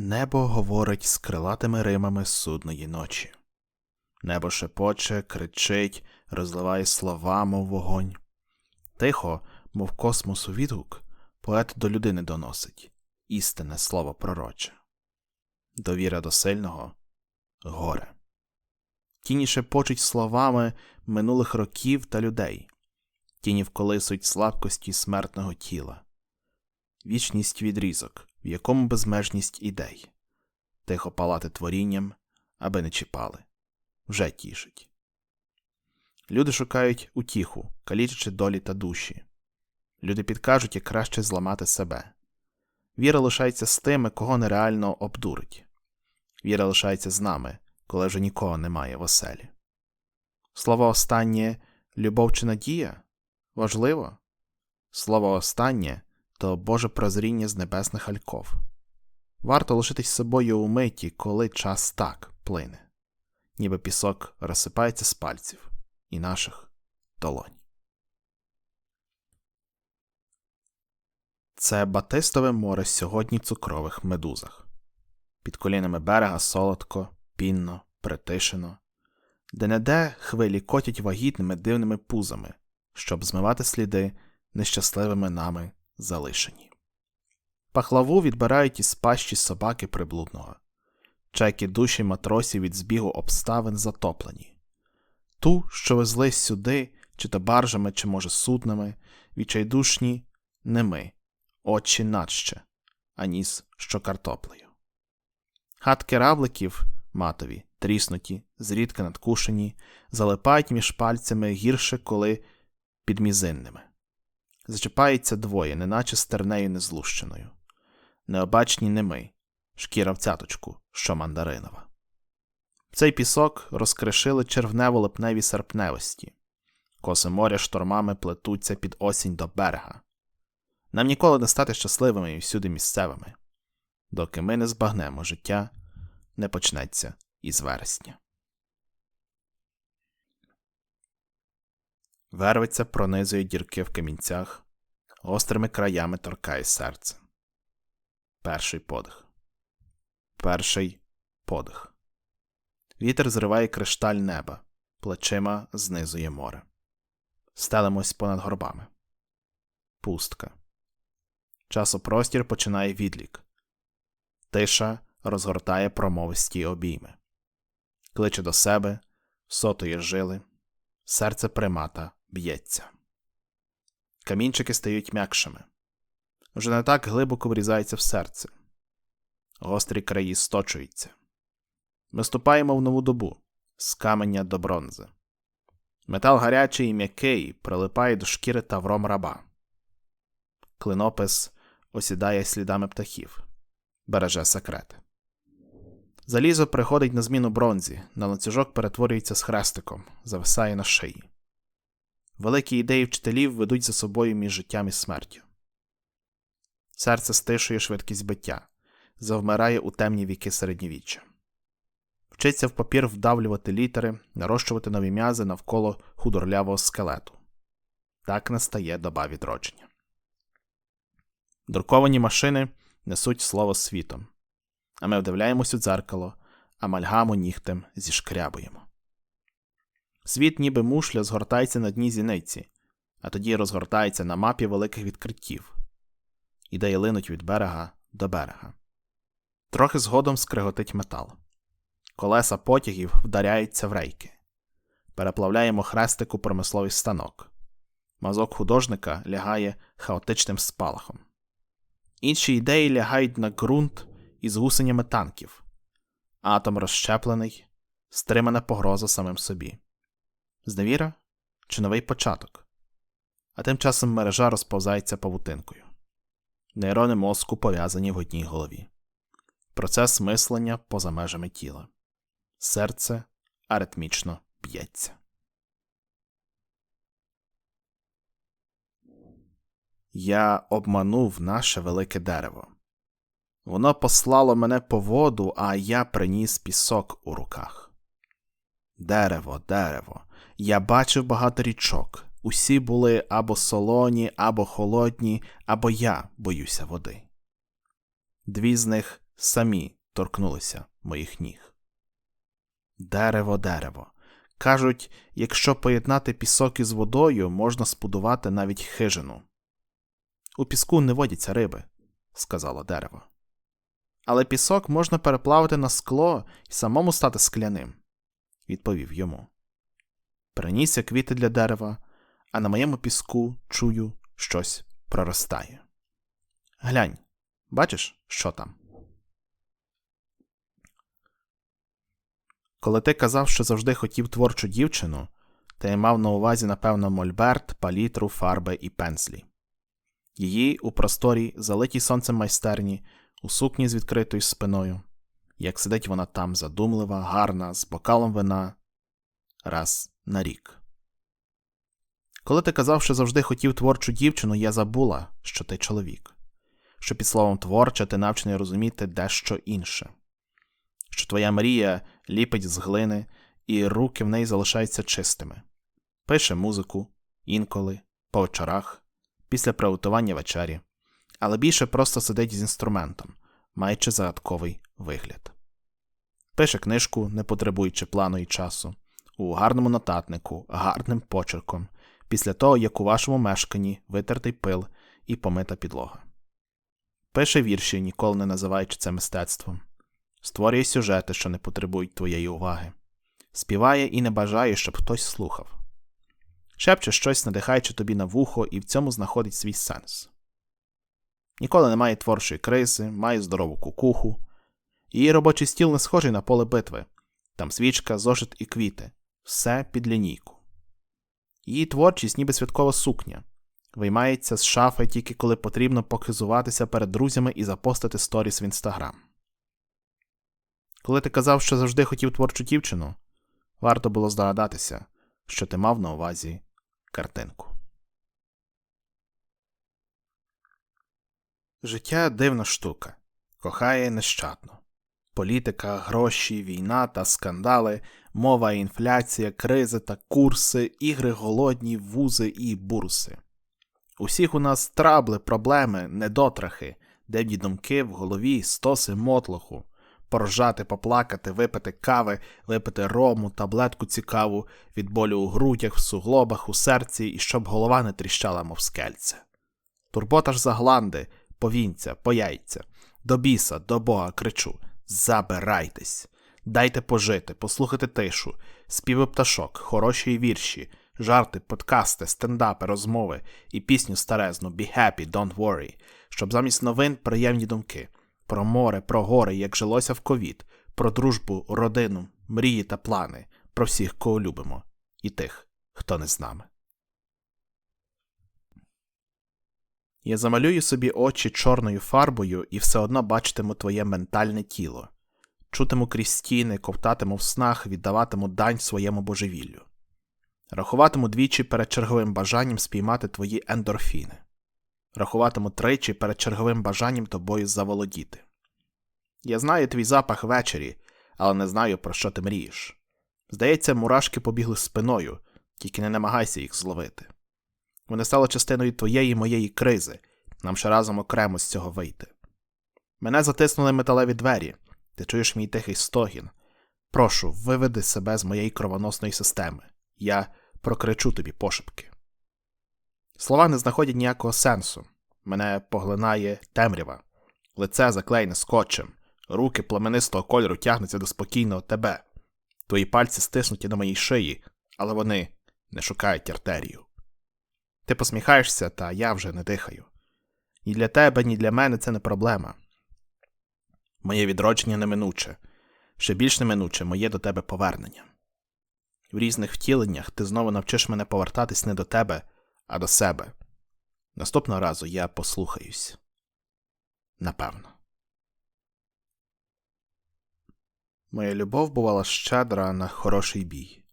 Небо говорить з крилатими римами судної ночі. Небо шепоче, кричить, розливає слова, мов вогонь. Тихо, мов космосу відгук, поет до людини доносить істинне слово пророче. Довіра до сильного горе. Тіні шепочуть словами минулих років та людей, тіні вколисують слабкості смертного тіла, вічність відрізок, в якому безмежність ідей, тихо палати творінням, аби не чіпали, вже тішить. Люди шукають утіху, калічачи долі та душі. Люди підкажуть, як краще зламати себе. Віра лишається з тими, кого нереально обдурить. Віра лишається з нами, коли вже нікого немає в оселі. Слово останнє любов чи надія важливо. Слово останнє то Боже прозріння з небесних альков. Варто лишитись собою у миті, коли час так плине, ніби пісок розсипається з пальців і наших долонь. Це Батистове море сьогодні цукрових медузах. Під колінами берега солодко, пінно, притишено, де неде хвилі котять вагітними дивними пузами, щоб змивати сліди нещасливими нами залишені. Пахлаву відбирають із пащі собаки приблудного, чайки душі матросів від збігу обставин затоплені, ту, що везли сюди, чи то баржами, чи, може, суднами, відчайдушні не ми, очі надще, а ніс, що картоплею. Хатки равликів матові, тріснуті, зрідка надкушені, залипають між пальцями гірше, коли підмізинними. Зачіпається двоє, неначе стернею незлущеною. Необачні не ми, шкіра в цяточку, що мандаринова. Цей пісок розкришили червнево липневі серпневості, коси моря штормами плетуться під осінь до берега. Нам ніколи не стати щасливими і всюди місцевими, доки ми не збагнемо життя, не почнеться із вересня. Вервиця пронизує дірки в камінцях, гострими краями торкає серце. Перший подих. Перший подих. Вітер зриває кришталь неба, плечима знизує море. Стелимось понад горбами. Пустка. Часопростір починає відлік. Тиша розгортає промовисті обійми. Кличе до себе, сотує жили, серце примата б'ється. Камінчики стають м'якшими. Вже не так глибоко врізається в серце. Гострі краї сточуються. Ми ступаємо в нову добу з каменя до бронзи. Метал гарячий і м'який прилипає до шкіри тавром раба. Клинопис осідає слідами птахів, береже секрети. Залізо приходить на зміну бронзі, на ланцюжок перетворюється з хрестиком, зависає на шиї. Великі ідеї вчителів ведуть за собою між життям і смертю. Серце стишує швидкість биття, завмирає у темні віки середньовіччя. Вчиться в папір вдавлювати літери, нарощувати нові м'язи навколо худорлявого скелету. Так настає доба відродження. Друковані машини несуть слово світом, а ми вдивляємось у дзеркало, амальгаму нігтем зішкрябуємо. Світ, ніби мушля, згортається на дні зіниці, а тоді розгортається на мапі великих відкриттів. Ідеї линуть від берега до берега. Трохи згодом скриготить метал. Колеса потягів вдаряються в рейки. Переплавляємо хрестик у промисловий станок. Мазок художника лягає хаотичним спалахом. Інші ідеї лягають на ґрунт із гусенями танків. Атом розщеплений, стримана погроза самим собі. Зневіра чи новий початок. А тим часом мережа розповзається павутинкою. Нейрони мозку пов'язані в одній голові. Процес мислення поза межами тіла. Серце аритмічно б'ється. Я обманув наше велике дерево. Воно послало мене по воду, а я приніс пісок у руках. Дерево, дерево. Я бачив багато річок. Усі були або солоні, або холодні, або я боюся води. Дві з них самі торкнулися моїх ніг. Дерево, дерево. Кажуть, якщо поєднати пісок із водою, можна збудувати навіть хижину. У піску не водяться риби, сказало дерево. Але пісок можна переплавити на скло і самому стати скляним, відповів йому. Принісся квіти для дерева, а на моєму піску чую щось проростає. Глянь, бачиш, що там? Коли ти казав, що завжди хотів творчу дівчину, ти мав на увазі, напевно, мольберт, палітру, фарби і пенслі. Її у просторій, залитій сонцем майстерні, у сукні з відкритою спиною, як сидить вона там задумлива, гарна, з бокалом вина раз на рік. Коли ти казав, що завжди хотів творчу дівчину, я забула, що ти чоловік, що під словом творча ти навчений розуміти дещо інше, що твоя мрія ліпить з глини, і руки в неї залишаються чистими, пише музику інколи, по вечорах, після приготування вечері, але більше просто сидить з інструментом, маючи загадковий вигляд. Пише книжку, не потребуючи плану і часу, у гарному нотатнику, гарним почерком, після того, як у вашому мешканні витертий пил і помита підлога. Пише вірші, ніколи не називаючи це мистецтвом, створює сюжети, що не потребують твоєї уваги, співає і не бажає, щоб хтось слухав, шепче щось, надихаючи тобі на вухо, і в цьому знаходить свій сенс. Ніколи не має творчої кризи, має здорову кукуху. Її робочий стіл не схожий на поле битви там свічка, зошит і квіти, все під лінійку. Її творчість, ніби святкова сукня, виймається з шафи тільки коли потрібно похизуватися перед друзями і запостити сторіс в інстаграм. Коли ти казав, що завжди хотів творчу дівчину, варто було здогадатися, що ти мав на увазі картинку. Життя дивна штука, кохає нещадно. Політика, гроші, війна та скандали, мова, інфляція, кризи та курси, ігри голодні, вузи і бурси. Усіх у нас трабли, проблеми, недотрахи, дивні думки в голові, стоси мотлоху, поржати, поплакати, випити кави, випити рому, таблетку цікаву, від болю у грудях, в суглобах, у серці, і щоб голова не тріщала, мов скельце. Турбота ж за гланди, повінця, по яйця, до біса, до бога кричу Забирайтесь, дайте пожити, послухати тишу, співи пташок, хороші вірші, жарти, подкасти, стендапи, розмови і пісню старезну «Be happy, don't worry», щоб замість новин приємні думки. Про море, про гори, як жилося в ковід, про дружбу, родину, мрії та плани, про всіх, кого любимо, і тих, хто не з нами. Я замалюю собі очі чорною фарбою і все одно бачитиму твоє ментальне тіло, чутиму крізь стіни, ковтатиму в снах, віддаватиму дань своєму божевіллю, рахуватиму двічі перед черговим бажанням спіймати твої ендорфіни, рахуватиму тричі перед черговим бажанням тобою заволодіти. Я знаю твій запах ввечері, але не знаю, про що ти мрієш. Здається, мурашки побігли спиною, тільки не намагайся їх зловити. Вони стали частиною твоєї моєї кризи, нам ще разом окремо з цього вийти. Мене затиснули металеві двері, ти чуєш мій тихий стогін. Прошу, виведи себе з моєї кровоносної системи. Я прокричу тобі пошепки. Слова не знаходять ніякого сенсу. Мене поглинає темрява, лице заклеєне скотчем, руки пламенистого кольору тягнуться до спокійного тебе. Твої пальці стиснуті на моїй шиї, але вони не шукають артерію. Ти посміхаєшся, та я вже не дихаю. Ні для тебе, ні для мене це не проблема. Моє відродження неминуче, ще більш неминуче моє до тебе повернення. В різних втіленнях ти знову навчиш мене повертатись не до тебе, а до себе. Наступного разу я послухаюсь. Напевно. Моя любов бувала щедра на хороший бій,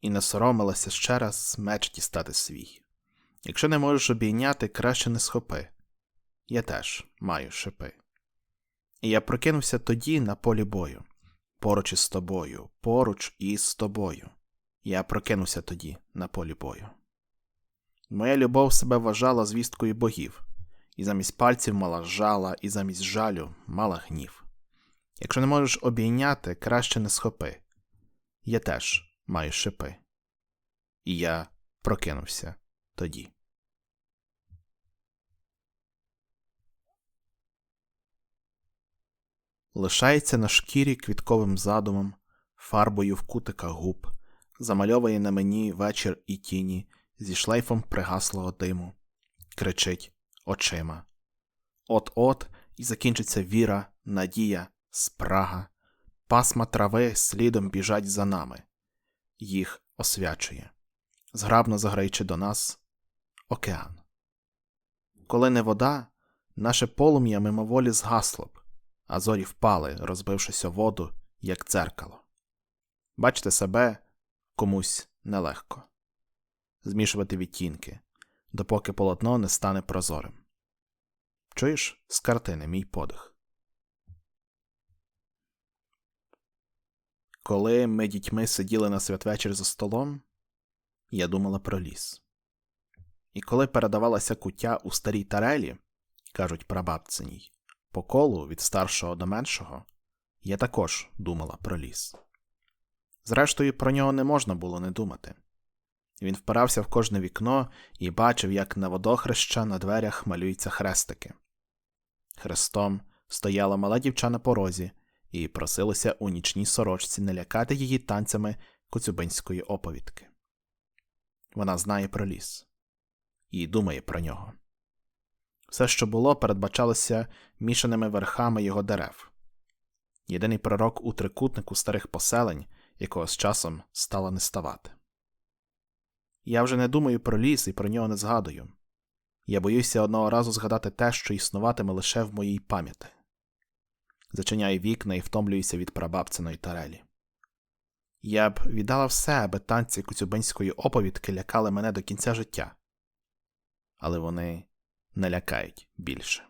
і не соромилася ще раз меч дістати свій. Якщо не можеш обійняти, краще не схопи. Я теж маю шипи. І я прокинувся тоді на полі бою, поруч із тобою, поруч із тобою. Я прокинувся тоді на полі бою. Моя любов себе вважала звісткою богів, і замість пальців мала жала, і замість жалю мала гнів. Якщо не можеш обійняти, краще не схопи. Я теж маю шипи. І я прокинувся тоді. Лишається на шкірі квітковим задумом, фарбою в кутиках губ, замальовує на мені вечір і тіні зі шлейфом пригаслого диму, кричить очима. От-от і закінчиться віра, надія, спрага, пасма трави слідом біжать за нами, їх освячує, зграбно заграючи до нас океан. Коли не вода, наше полум'я мимоволі згасло б, а зорі впали, розбившись о воду, як дзеркало. Бачите себе комусь нелегко. Змішувати відтінки, допоки полотно не стане прозорим. Чуєш з картини мій подих. Коли ми дітьми сиділи на святвечір за столом, я думала про ліс. І коли передавалася куття у старій тарелі, кажуть прабабциній, по колу від старшого до меншого, я також думала про ліс. Зрештою, про нього не можна було не думати. Він впирався в кожне вікно і бачив, як на водохреща на дверях малюються хрестики. Хрестом стояла мала дівча на порозі і просилася у нічній сорочці не лякати її танцями коцюбинської оповідки. Вона знає про ліс і думає про нього. Все, що було, передбачалося мішаними верхами його дерев. Єдиний пророк у трикутнику старих поселень, якого з часом стало не ставати. Я вже не думаю про ліс і про нього не згадую. Я боюся одного разу згадати те, що існуватиме лише в моїй пам'яті. Зачиняю вікна і втомлююся від прабабциної тарелі. Я б віддала все, аби танці коцюбинської оповідки лякали мене до кінця життя, але вони не лякають більше.